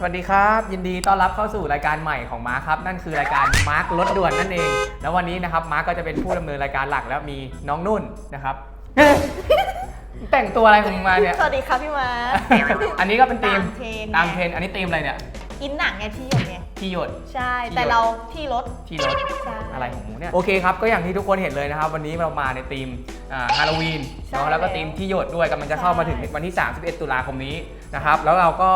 สวัสดีครับ ยินดีต้อนรับเข้าสู่รายการใหม่ของมาร์คครับ นั่นคือรายการมาร์ครถด่วนนั่นเอง แล้ววันนี้นะครับมาร์คก็จะเป็นผู้ดำเนินรายการหลักแล้วมีน้องนุ่นนะครับ แต่งตัวอะไรของมึงมาเนี่ย สวัสดีค่ะพี่มาอันนี้ก็เป็นธีมตามเทรนด์ ตามเทรนด์อันนี้ธีมอะไรเนี่ยอินหนังไงที่หยดไงที่หยด ใช่ที่แต่หยดเราที่รถ ที่รถใช่ อะไรของหมูเนี่ยโอเคครับ ก็อย่างที่ทุกคนเห็นเลยนะครับ วันนี้เรามาในธีมฮาโลวีนใช่เนาะแล้วก็แล้วธีมที่หยดด้วยกำลังจะเข้ามาถึงใช่ วันที่ 31 ตุลาคมนี้ นะครับแล้วเราก็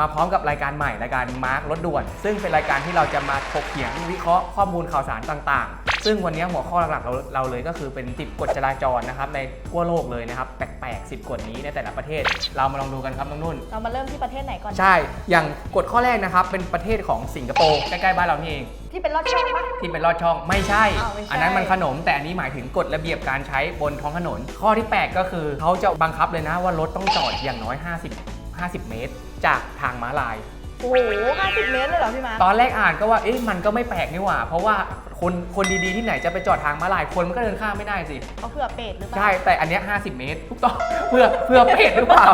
มาพร้อมกับรายการใหม่รายการมาร์ครถด่วน ซึ่งเป็นรายการที่เราจะมาถกเถียงวิเคราะห์ข้อมูลข่าวสารต่างๆ ซึ่งวันนี้หัวข้อหลักๆเราเราเลยก็คือเป็น10กฎจราจรนะครับในทั่วโลกเลยนะครับแปลกๆ10กฎนี้ในแต่ละประเทศ เรามาลองดูกันครับน้องนุ่น เรามาเริ่มที่ประเทศไหนก่อน ใช่ อย่างกฎข้อแรกนะครับเป็นประเทศของสิงคโปร์ใกล้ๆบ้านเรานี่เอง ที่เป็นรถช่องปะ ที่เป็นลอดช่องไม่ใช่ อ้าวไม่ใช่ อันนั้นมันขนมแต่อันนี้หมายถึงกฎระเบียบการใช้บนท้องถนน ข้อที่ 8 ก็คือเขาจะบังคับเลยนะว่ารถต้องจอดอย่างน้อย 50 50 เมตร จากทางม้าลาย โอ้โห50 เมตรเลยเหรอพี่มาตอนแรกอ่านก็ว่าเอ๊ะมันก็ไม่แปลกนี่หว่า เพราะว่าคนคนดีๆที่ไหนจะไปจอดทางม้าลายคนมันก็เดินข้ามไม่ได้สิเขาเผื่อเป็ดหรือเปล่า ใช่แต่อันเนี้ย50 เมตรถูกต้องเพื่อเพื่อเพจหรือเปล่า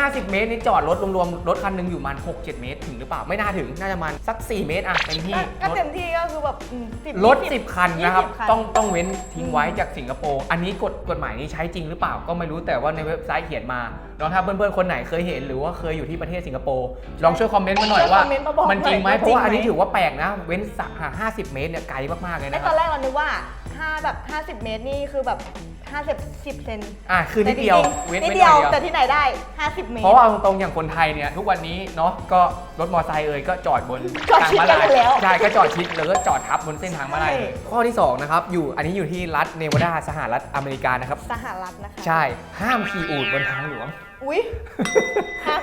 50 เมตรนี่จอดรถรวมๆรถคันหนึงอยู่ประมัน 6-7 เมตรถึงหรือเปล่าไม่น่าถึงน่าจะประมันสัก 4 เมตรอะเต็มที่ก็รถ เต็มที่ก็คือแบบอืม10 รถ 20 10 คันนะครับ 20คันต้องต้องเว้นทิ้งไว้จากสิงคโปร์ อันนี้กฎกฎหมายนี้ใช้จริงหรือเปล่าก็ไม่รู้แต่ว่าในเว็บไซต์เขียนมาลองถ้าเพื่อนๆ คนไหนเคยเห็นหรือว่าเคยอยู่ที่ประเทศสิงคโปร์ลองช่วยคอมเมนต์มาหน่อยว่า ช่วยคอมเมนต์มาบอกมันจริงไหมหน่อยว่าเพราะว่าอันนี้จริงไหมถือว่าแปลกนะ เว้นสัก50 เมตรเนี่ยไกลมากๆเลยไอ้นะคตรัอบ นแรกเรานึกว่า 5 แบบ 50 เมตรนี่คือแบบ 50 10เซนอะคือนิดเดียวแต่จริงๆเว้นนิดไว้หเดีน่ยอวยเดียวแต่ที่ไหนได้ 50 เมตรเพราะว่าเอาตรงๆอย่างคนไทยเนี่ยทุกวันนี้เนาะก็รถมอเตอร์ไซค์เอ่ยก็จอดบนจอดทางชิดม้ากันลายแล้วใช่ก็จอดชิดแล้วก็จอดทับบนเส้นทางม้าลายใช่เลยข้อที่2นะครับอยู่อันนี้อยู่ที่รัฐเนวาดาสหรัฐอเมริกานะครับ สหรัฐนะคะ ใช่ห้ามขี่อูฐบนทางหลวง อุ้ยห้าม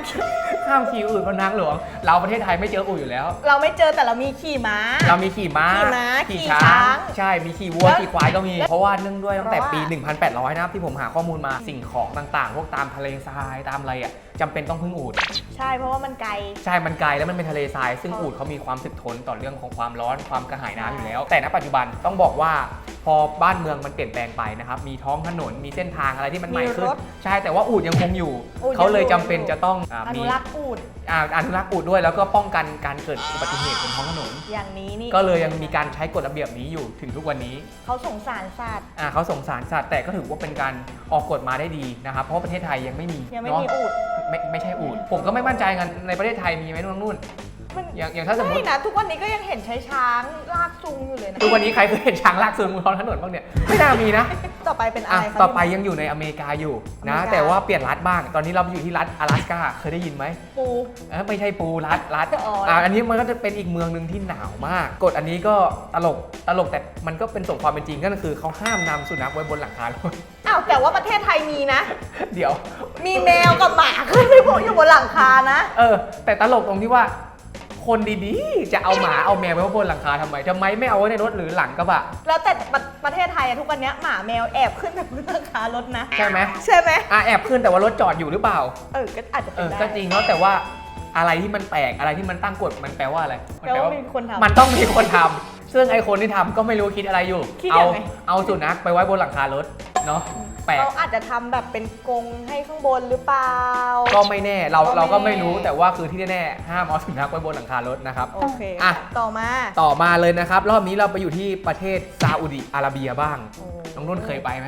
ห้ามขี่อูฐบนทางหลวง เราประเทศไทยไม่เจออูฐอยู่แล้ว เราไม่เจอแต่เรามีขี่ม้า เรามีขี่ม้าขี่ม้าขี่ขี่ช้าช้างงใช่ มีขี่วัวแล้วขี่ควายก็มี เพราะว่าเนื่องด้วยตั้งแต่เพราะว่าปี 1800 นะครับที่ผมหาข้อมูลมา สิ่งของต่างๆ พวกตามทะเลทราย ตามอะไรอะ จำเป็นต้องพึ่งอูฐใช่เพราะว่ามันไกล ใช่มันไกลแล้วมันเป็นทะเลทราย ซึ่งอ๋ออูอูฐเขามีความถึกทนต่อเรื่องของความร้อนความกระหายน้ำอยู่แล้ว แต่ณปัจจุบันต้องบอกว่า พอบ้านเมืองมันเปลี่ยนแปลงไปนะครับมีท้องถนนมีเส้นทางอะไรที่มันใหม่ขึ้น มีรถใช่แต่ว่าอูฐยังคงอยู่ อูฐยังเขาเลยอยู่จำเป็นจะต้องอ่าอมี นุรักษ์อูดอ่าอนุรักษ์อูฐด้วยแล้วก็ป้องกันการเกิดอุบัติเหตุบนท้องถนน อย่างนี้นี่ก็เลยยังมีการใช้กฎระเบียบนี้อยู่ถึงทุกวันนี้เขาสงสารสัตว์อ่าเขาสงสารสัตว์แต่ก็ถือว่าเป็นการออกกฎมาได้ดีนะครับ เพราะว่าประเทศไทยยังไม่มียังไม่เนาะมีอูดไม่ไม่ใช่อูดผมก็ไม่มั่นใจกันในประเทศไทยมีไหมน้องนุ่น มัน อย่างอย่างถ้าสมมติ ใช่นะทุกวันนี้ก็ยังเห็นใช้ช้างลากจูงอยู่เลยนะ ทุกวันนี้ใครเคยเห็นช้างลากซูนบนท้องถนนบ้างเนี่ย ไม่น่ามีนะ ต่อไปเป็นอะ อ่ะ ไรคะ ต่อไป พี่ ยังอยู่ในอเมริกาอยู่นะ อเมริกา แต่ว่าเปลี่ยนรัฐบ้าง ตอนนี้เราอยู่ที่รัฐ阿拉斯าเคยได้ยินไหม ปู เออไม่ใช่ปูรัฐรัฐ อ๋ออ่ อ่ะอันนี้มันก็จะเป็นอีกเมืองหนึ่งที่หนาวมาก กฎอันนี้ก็ตลกตลกแต่มันก็เป็นส่งความเป็นจริงก็คือเขาห้ามนำสุนัขไว้บนหลังคารถ อ้าวแต่ว่าประเทศไทยมีนะ เดี๋ยว มีแมวกับหมาขึ้นไปบนอยู่บนหลังคานะ เออ แต่ตลกตรงที่ว่า คนดีๆ จะเอาหมาเอาแมวไว้บนหลังคาทำไมทำไมไม่เอาไว้ในรถหรือหลังกระบะ แล้วแต่ประประเทศไทยอะทุกวันเนี้ยหมาแมวแอบขึ้นไปบนหลังคารถนะ ใช่ไหมใช่ไหมอะแอบขึ้นแต่ว่ารถจอดอยู่หรือเปล่า เออก็อาจจะเอเป็นอ ได้ก็จริงเนาะแต่ว่าอะไรที่มันแปลกอะไรที่มันตั้งกฎมันแปลว่าอะไรมัแปลว่ามีคนทำ มันต้องมีคนทำซึ่งไอคนที่ทำก็ไม่รู้คิดอะไรอยู่ คิดเอายังไง เอาสุนัขไปไว้บนหลังคารถ เนาะแปลก เขาอาจจะทำแบบเป็นกรงให้ข้างบนหรือเปล่า ก็ไม่แน่เราก็ไม่ เราก็ไม่แน่รู้แต่ว่าคือที่แน่ๆห้ามเอาสุนัขไว้บนหลังคารถนะครับ โอเคอะ ต่อมาต่อมาเลยนะครับ รอบนี้เราไปอยู่ที่ประเทศซาอุดิอาระเบียบ้างโอ้น้องนุ่นเคยไปไหม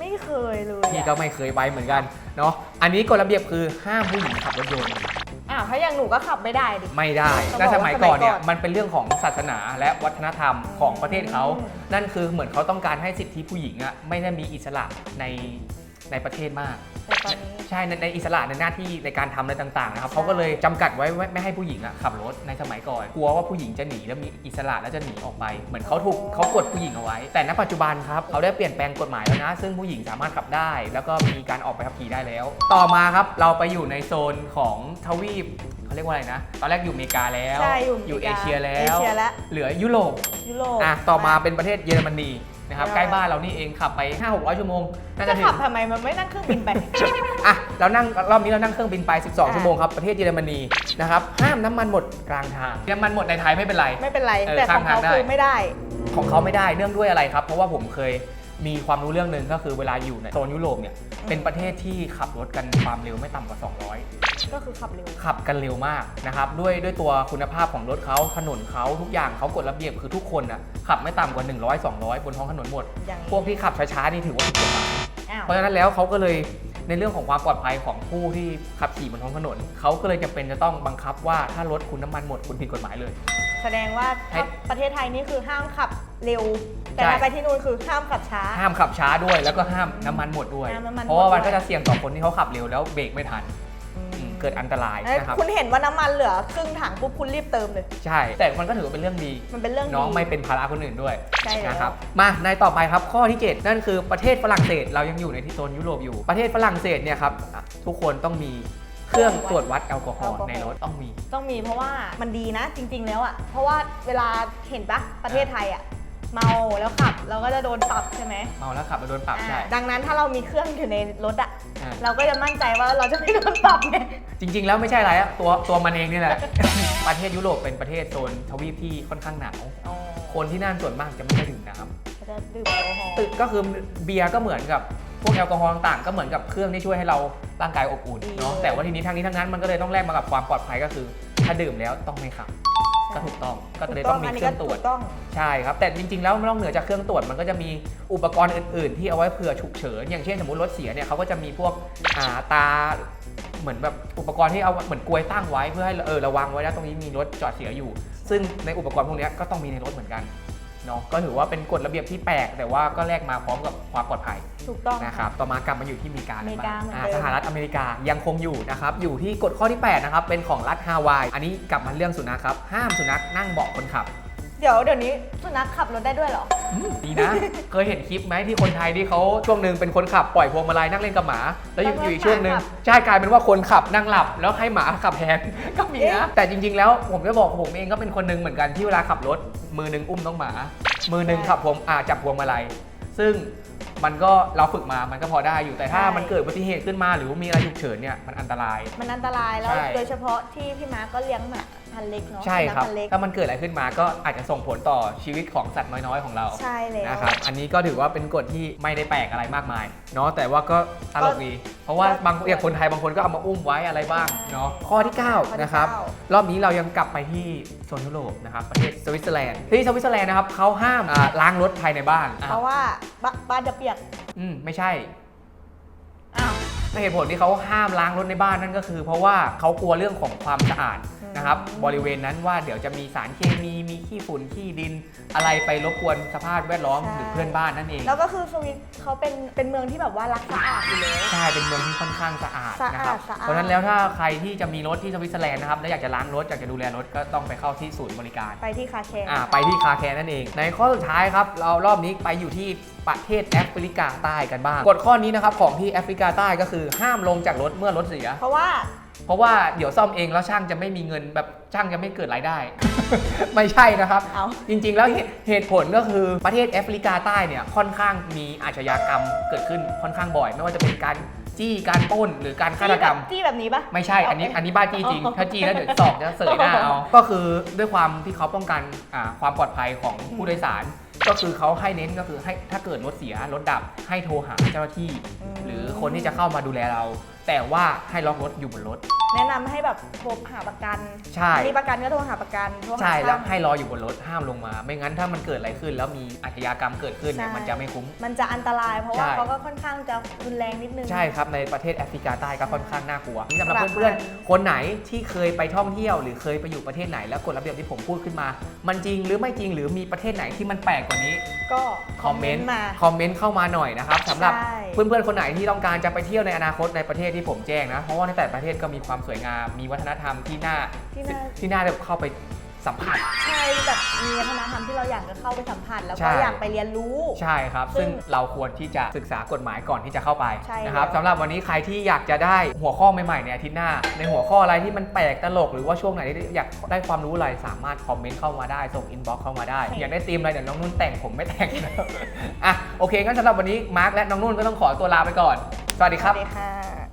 ไม่เคยเลยพี่อะก็ไม่เคยไปเหมือนกันเนาะอันนี้กฎระเบียบคือห้ามผู้หญิงขับรถยนต์อ้าวถ้าอย่างหนูก็ขับไม่ได้ดิ ไม่ได้ต้องและบอกสว่ามัยก่อนเนี่ยสมัยก่อนมันเป็นเรื่องของศาสนาและวัฒนธรรมของประเทศเขาอืมนั่นคือเหมือนเขาต้องการให้สิทธิผู้หญิงอะไม่ได้มีอิสระใน ในประเทศมาก แต่ตอนนี้ ใช่ในในอิสระในหน้าที่ในการทำอะไรต่างๆนะครับใช่ เขาก็เลยจำกัดไว้ไม่ไม่ให้ผู้หญิงอะขับรถในสมัยก่อน กลัวว่าผู้หญิงจะหนีแล้วมีอิสระแล้วจะหนีออกไป เหมือนเขาถูกเขากดผู้หญิงเอาไว้ แต่ณปัจจุบันครับเขาได้เปลี่ยนแปลงกฎหมายแล้วนะ ซึ่งผู้หญิงสามารถขับได้ แล้วก็มีการออกไปขับขี่ได้แล้ว ต่อมาครับเราไปอยู่ในโซนของทวีปเขาเรียกว่าอะไรนะ ตอนแรกอยู่อเมริกาแล้วใช่อยู่อยู่อเอเมริกาเชียแล้เอวเชียแล้ว เหลือยุโรปยุโรปอะต่อมาเป็นประเทศเยอรมนี นะครับใช่ใกล้บ้านเรานี่เองขับไป 5-600 ชั่วโมงน่าจะจะถึขับงทำไมมันไม่นั่งเครื่องบินไป อะเรานั่งรอบนี้เรานั่งเครื่องบินไป 12อะชั่วโมงครับประเทศเยอรมนีนะครับห้ามน้ำมันหมดกลางทางน้ำมันหมดในไทยไม่เป็นไร ไม่เป็นไร เออแต่ของข้ามทางเขาได้ คือไม่ได้ ของเขาไม่ได้เนื่องด้วยอะไรครับ เพราะว่าผมเคย มีความรู้เรื่องหนึ่งก็คือเวลาอยู่ในโซนยุโรปเนี่ยเป็นประเทศที่ขับรถกันความเร็วไม่ต่ำกว่า 200 ก็คือขับเร็ว ขับกันเร็วมากนะครับ ด้วยด้วยตัวคุณภาพของรถเขาถนนเขาทุกอย่างเขากฎระเบียบคือทุกคนอะขับไม่ต่ำกว่า 100 200 บนท้องถนนหมด อย่างนี้ พวกที่ขับช้าๆนี่ถือว่าผิดกฎหมาย อ้าว เพราะฉะนั้นแล้วเขาก็เลยในเรื่องของความปลอดภัยของผู้ที่ขับขี่บนท้องถนนเขาก็เลยจำเป็นจะต้องบังคับว่าถ้ารถคุณน้ำมันหมดคุณผิดกฎหมายเลย แสดงว่าให้ถ้าประเทศไทยนี่คือห้ามขับเร็ว แต่ใช่ถ้าไปที่นู่นคือห้ามขับช้า ห้ามขับช้าด้วยแล้วก็ห้ามน้ำมันหมดด้วย ห้ามน้ำมันหมด เพราะว่ามันด้วยก็จะเสี่ยงต่อคนที่เขาขับเร็วแล้วเบรกไม่ทันอืมอืมเกิดอันตรายเอ้ยนะครับ คุณเห็นว่าน้ำมันเหลือครึ่งถังปุ๊บคุณรีบเติมเลย ใช่ แต่มันก็ถือว่าเป็นเรื่องดี มันเป็นเรื่องดีน้องไม่เป็นภาระคนอื่นด้วยใช่แล้ว นะครับ มาในต่อไปครับข้อที่ 7 นั่นคือประเทศฝรั่งเศสเรายังอยู่ในที่โซนยุโรปอยู่ ประเทศฝรั่งเศสเนี่ยครับอะทุกคนต้องมี เครื่องตรวจวัดแอลกอฮอล์ในรถต้องมี ต้องมีเพราะว่ามันดีนะจริง ๆ แล้วอะ เพราะว่าเวลาเห็นปะประเทศไทยอะเมาแล้วขับเราก็จะโดนปรับใช่ไหมเมาแล้วขับแล้วโดนปรับใช่อ่าดังนั้นถ้าเรามีเครื่องอยู่ในรถอะอ่าเราก็จะมั่นใจว่าเราจะไม่โดนปรับไงจริง ๆ แล้วไม่ใช่อะไรอะตัวตัวมันเองนี่แหละ ประเทศยุโรปเป็นประเทศโซนทวีปที่ค่อนข้างหนาวอ๋อคนที่นั่นส่วนมากจะไม่ได้ดื่มน้ำก็จะดื่มแอลกอฮอล์ตึกก็คือเบียร์ก็เหมือนกับ พวกแอลกอฮอล์ต่างๆก็เหมือนกับเครื่องที่ช่วยให้เราร่างกายอบอุ่นเนาะแต่ว่าทีนี้ทั้งนี้ทั้งนั้นมันก็เลยต้องแลกมากับความปลอดภัยก็คือ ถ้าดื่มแล้วต้องไม่ขับก็ถูกต้องก็เลยต้องมีเครื่องตรวจถูกต้องใช่ครับ แต่จริงๆ แล้วนอกเหนือจากเครื่องตรวจมันก็จะมีอุปกรณ์อื่นๆ ที่เอาไว้เผื่อฉุกเฉินอย่างเช่นสมมติรถเสียเนี่ยเขาก็จะมีพวกอ่าตาเหมือนแบบอุปกรณ์ที่เอาเหมือนกลวยตั้งไว้เพื่อให้เออระวังไว้นะตรงนี้มีรถจอดเสียอยู่ ซึ่งในอุปกรณ์พวกเนี้ยก็ต้องมีในรถเหมือนกัน เนาะก็ถือว่าเป็นกฎระเบียบที่แปลก แต่ว่าก็แลกมาพร้อมกับความปลอดภัยถูกต้องนะครับต่อมากลับมาอยู่ที่อเมริกาอเมริกาเหมือนอ่าเดิม สหรัฐอเมริกายังคงอยู่นะครับอยู่ที่กฎข้อที่แปดนะครับเป็นของรัฐฮาวาย อันนี้กลับมาเรื่องสุนัขครับห้ามสุนัขนั่งเบาะคนขับ เดี๋ยวเดี๋ยวนี้สุนัขขับรถได้ด้วยเหรอ ดีนะ เคยเห็นคลิปไหมที่คนไทยที่เขาช่วงหนึ่งเป็นคนขับปล่อยพวงมาลัยนั่งเล่นกับหมา แล้วอยู่แล้วก็อยู่อีกช่วงหนึ่งหมาขับใช่กลายเป็นว่าคนขับนั่งหลับ แล้วให้หมาขับแทน ก็มีนะ แต่จริง ๆ แล้วผมจะบอกผมเองก็เป็นคนหนึ่งเหมือนกันที่เวลาขับรถ มือหนึ่งอุ้มน้องหมา มือหนึ่งขับพวงอ่าจับพวงมาลัยซึ่งมันก็เราฝึกมา มันก็พอได้อยู่ แต่ถ้าใช่มันเกิดอุบัติเหตุขึ้นมา หรือว่ามีอะไรฉุกเฉินเนี่ย มันอันตราย มันอันตรายแล้วใช่โดยเฉพาะที่พี่ม้าก็เลี้ยงหมา พันธุ์เล็กเนาะใช่ครับ สุนัขพันธุ์เล็ก ถ้ามันเกิดอะไรขึ้นมาก็อาจจะส่งผลต่อชีวิตของสัตว์น้อยๆของเราใช่แล้ว นะครับ อันนี้ก็ถือว่าเป็นกฎที่ไม่ได้แปลกอะไรมากมายเนาะ แต่ว่าก็ตลกดี เพราะว่าบางอย่างคนไทยบางคนก็เอามาอุ้มไว้อะไรบ้างเนาะ ข้อที่ ข้อที่9 นะครับ เก้า รอบนี้เรายังกลับไปที่โซนยุโรปนะครับประเทศสวิตเซอร์แลนด์ ที่สวิตเซอร์แลนด์นะครับเขาห้ามอ่าล้างรถภายในบ้านอะเพราะว่าบ้าบ้านจะเปียก อืมไม่ใช่อ้าว เหตุผลที่เขาห้ามล้างรถในบ้านนั่นก็คือ เพราะว่าเขากลัวเรื่องของความสะอาดนะครับอืมบริเวณนั้นว่าเดี๋ยวจะมีสารเคมีมีขี้ฝุ่นขี้ดิน อะไรไปรบกวนสภาพแวดล้อมหรือเพื่อนบ้านนั่นเองแล้วก็คือสวิตเขาเป็นเป็นเมืองที่แบบว่ารักสะอาดอยู่แล้ว ใช่เป็นเมืองที่ค่อนข้างสะอาดสะอาดนะครับสะอาด เพราะฉะนั้นแล้วถ้าใครที่จะมีรถที่สวิตเซอร์แลนด์นะครับและอยากจะล้างรถอยากจะดูแลรถก็ต้องไปเข้าที่ศูนย์บริการ ไปที่คาแชร์ อ่าไปที่คาแคร์นั่นเอง ในข้อสุดท้ายครับ เรารอบนี้ไปอยู่ที่ ประเทศแอฟริกาใต้กันบ้างกฎข้อนี้นะครับของที่แอฟริกาใต้ก็คือห้ามลงจากรถเมื่อรถเสีย เพราะว่า เพราะว่าเดี๋ยวซ่อมเองแล้วช่างจะไม่มีเงินแบบช่างจะไม่เกิดรายได้ ไม่ใช่นะครับ เอา จริงๆ แล้วเหตุเหตุผลก็คือประเทศแอฟริกาใต้เนี่ยค่อนข้างมีอาชญากรรมเกิดขึ้นค่อนข้างบ่อย ไม่ว่าจะเป็นการ จี้การปล้นหรือการฆาตกรรม จี้แบบนี้ปะ ไม่ใช่ อันนี้โอเคอันนี้บ้าจี้จริงอ๋อถ้าจี้แล้วเดี๋ยวสอกจะเสยหน้าเอา ก็คือด้วยความที่เขาป้องกันอ่าความปลอดภัยของผู้โดยสาร ก็คือเขาให้เน้นก็คือให้ถ้าเกิดรถเสียรถดับให้โทรหาเจ้าหน้าที่มหรือคนที่จะเข้ามาดูแลเรา แต่ว่าให้ล็อกรถอยู่บนรถ แนะนำให้แบบโทรหาประกันใช่ มีประกันก็โทรหาประกันโทรหาใช่แล้วช่างให้รออยู่บนรถห้ามลงมา ไม่งั้นถ้ามันเกิดอะไรขึ้น แล้วมีอาชญากรรมเกิดขึ้นเนี่ยใช่ มันจะไม่คุ้ม มันจะอันตรายเพราะใช่ว่าเขาก็ค่อนข้างจะรุนแรงนิดนึง ใช่ครับ ในประเทศแอฟริกาใต้ก็ค่อนข้างน่ากลัวนี่สำหรับประมาณ เพื่อนๆ คนไหนที่เคยไปท่องเที่ยว หรือเคยไปอยู่ประเทศไหนแล้วกฎระเบียบที่ผมพูดขึ้นมา มันจริงหรือไม่จริงหรือมีประเทศไหนที่มันแปลกกว่านี้ ก็คอมเมนต์มา คอมเมนต์เข้ามาหน่อยนะครับสำหรับใช่ เพื่อนๆ คนไหนที่ต้องการจะไปเที่ยวในอนาคตในประเทศที่ผมแจ้งนะ เพราะว่าในแต่ละประเทศก็มีความสวยงาม มีวัฒนธรรมที่น่าที่น่า ที่น่าแบบเข้าไปสัมผัส ใช่แบบมีวัฒนธรรมที่เราอยากจะเข้าไปสัมผัสแล้วใช่ ก็อยากไปเรียนรู้ ใช่ครับ ซึ่ซึ่งงเราควรที่จะศึกษากฎหมายก่อนที่จะเข้าไปใช่นะครับแล้ว สำหรับวันนี้ใครที่อยากจะได้หัวข้อใหม่ๆในอาทิตย์หน้า ในหัวข้ออะไรที่มันแปลกตลกหรือว่าช่วงไหนที่อยากได้ความรู้อะไรสามารถคอมเมนต์เข้ามาได้ส่งอินบ็อกซ์เข้ามาได้อยากได้ธีมอะไรเดี๋ยวน้องนุ่นแต่งผมไม่แต่งนะอะโอเคงั้นสำหรับวันนี้มาร์คและน้องนุ่นก็ต้องขอตัวลาไปก่อน สวัสดีคสรับ วัสดีค่ะ